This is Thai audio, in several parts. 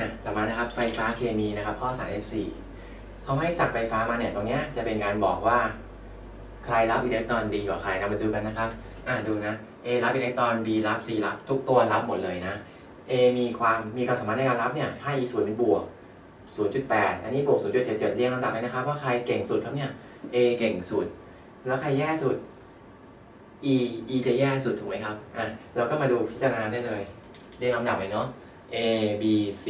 นะต่อมานะครับไฟฟ้าเคมีนะครับข้อ 34เขาให้สักไฟฟ้ามาเนี่ยตรงเนี้ยจะเป็นการบอกว่าใครรับอิเล็กตรอนดีกว่าใครนะมาดูกันนะครับ อ่าดูนะ A รับอิเล็กตรอน B รับ C รับ ทุกตัวรับหมดเลยนะ A มีความมีความสามารถในการรับเนี่ยให้ E ส่วนเป็นบวก 0.8 อันนี้บวก 0.77 เรียงลำดับเลยนะครับ ว่าใครเก่งสุดครับเนี่ย A เก่งสุด แล้วใครแย่สุด E E จะแย่สุดถูกไหมครับ อะเราก็มาดูพิจารณาได้เลย เรียงลำดับเลยเนาะ A B C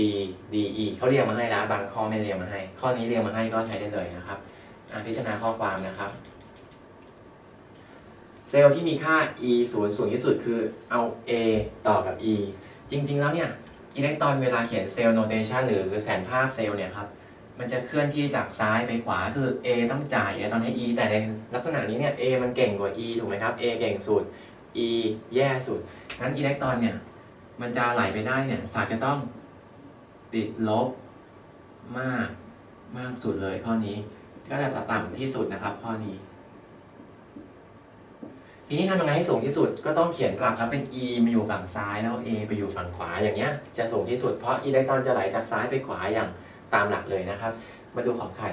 D E เขาเรียงมาให้แล้วบางข้อไม่เรียงมาให้ ข้อนี้เรียงมาให้ก็ใช้ได้เลยนะครับอะพิจารณาข้อความนะครับ เซลล์ที่มีค่า e 0สูงที่สุดคือเอา a ต่อกับ e จริง ๆ แล้วเนี่ยอิเล็กตรอนเวลาเขียนเซลล์โนเทชันหรือแผนภาพเซลล์เนี่ยครับมันจะเคลื่อนที่จากซ้ายไปขวาคือ a ต้องจ่ายอิเล็กตรอนให้ e แต่ในลักษณะนี้เนี่ย a มันเก่งกว่า e ถูกไหมครับ a เก่งสุด e แย่สุดงั้นอิเล็กตรอนเนี่ย มันจะไหลไปได้เนี่ยสายจะต้องติดลบมากมากสุดเลยข้อนี้ ก็จะต่ำที่สุดนะครับ ข้อนี้ ทีนี้ทำยังไงให้สูงที่สุดก็ต้องเขียนกลับครับเป็น e มาอยู่ฝั่งซ้ายแล้ว a ไปอยู่ฝั่งขวาอย่างเงี้ย จะสูงที่สุดเพราะอิเล็กตรอนจะไหลจากซ้ายไปขวาอย่างตามหลักเลยนะครับ มาดูของใคร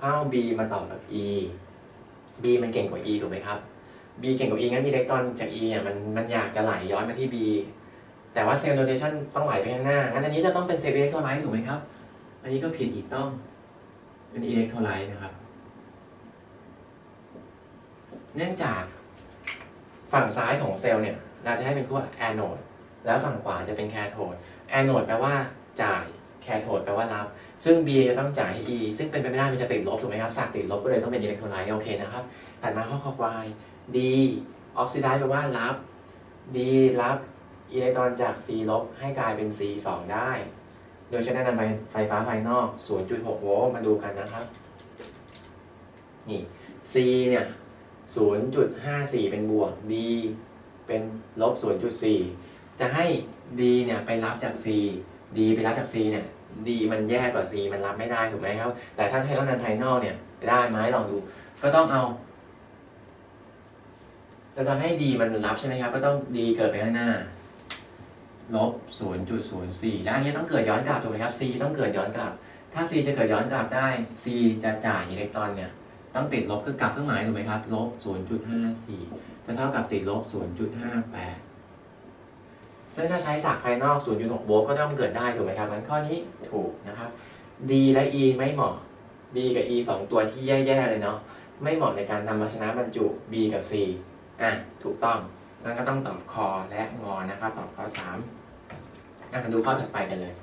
เอา b มาต่อกับ e b มันเก่งกว่า e ถูกไหมครับ b เก่งกว่า e งั้นอิเล็กตรอนจาก e อะมันมันอยากจะไหลย้อนมาที่ b แต่ว่าเซลล์โนเทชันต้องไหลไปข้างหน้า งั้นอันนี้จะต้องเป็นเซลล์อิเล็กโทรไลต์ถูกไหมครับ อันนี้ก็ผิดอีกต้องเป็นอิเล็กโทรไลต์นะครับ เนื่องจากฝั่งซ้ายของเซลล์เนี่ยเราจะให้เป็นขั้วแอนโนดแล้วฝั่งขวาจะเป็นแคโทดแอนโนดแปลว่าจ่ายแคโทดแปลว่ารับ ซึ่ง B จะต้องจ่ายให้ E ซึ่งเป็นไปไม่ได้มันจะติดลบถูกไหมครับสากติดลบก็เลยต้องเป็นอิเล็กโทรไลต์โอเคนะครับถัดมาข้อคอควาย D ออกซิไดซ์แปลว่ารับ D รับ อิเล็กตรอนจาก C ลบให้กลายเป็น C 2ได้ โดยใช้แนะนำไฟฟ้าภายนอก 0.6 โวลต์มาดูกันนะครับ นี่ C เนี่ย 0.54 เป็นบวก D เป็นลบ 0.4 จะให้ D เนี่ยไปรับจาก C D ไปรับจาก C เนี่ย D มันแย่กว่า C มันรับไม่ได้ถูกไหมครับ แต่ถ้าให้รับนันภายนอกเนี่ยได้ไหมลองดู ก็ต้องเอาจะทำให้ D มันรับใช่ไหมครับ ก็ต้อง D เกิดไปข้างหน้า ลบ 0.04 แล้วอันนี้ต้องเกิดย้อนกลับถูกไหมครับ C ต้องเกิดย้อนกลับ ถ้า C จะเกิดย้อนกลับได้ C จะจ่ายอิเล็กตรอนเนี่ยต้องติดลบคือกลับเครื่องหมายถูกไหมครับลบ 0.54 จะเท่ากับติดลบ 0.58 ซึ่งถ้าใช้ศักภายนอก 0.6 โวลต์ก็ต้องเกิดได้ถูกไหมครับงั้นข้อนี้ถูกนะครับ D และ E ไม่เหมาะ D กับ E สองตัวที่แย่ๆเลยเนาะไม่เหมาะในการนำมาชนะบรรจุ B กับ C อะถูกต้อง งั้นก็ต้องตอบคอและงอนะครับ ตอบข้อ3อะมาดูข้อถัดไปกันเลย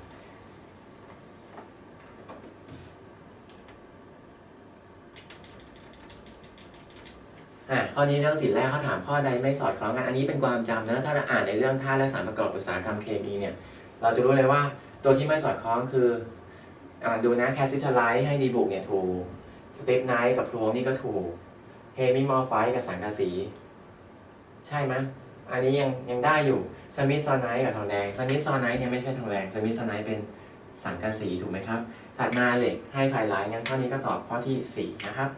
อะข้อนี้เรื่องสินแรกเขาถามข้อใดไม่สอดคล้องกันอันนี้เป็นความจำนะถ้าเราอ่านในเรื่องท่าและสารประกอบอุตสาหกรรมเคมีเนี่ยเราจะรู้เลยว่าตัวที่ไม่สอดคล้องคืออดูนะแคสซิทไลท์ให้ดีบุกเนี่ยถูกสเตปไนท์กับพลวงนี่ก็ถูกเฮมิมอร์ไฟกับสังกะสี ใช่ไหมอันนี้ยังยังได้อยู่สมิธซอนไนท์กับทองแดงสมิธซอนไนท์เนี่ยไม่ใช่ทองแดงสมิธซอนไนท์เป็นสังกะสีถูกไหมครับ ถัดมาเหล็กให้ไพไลท์งั้นข้อนี้ก็ตอบข้อที่ 4 นะครับ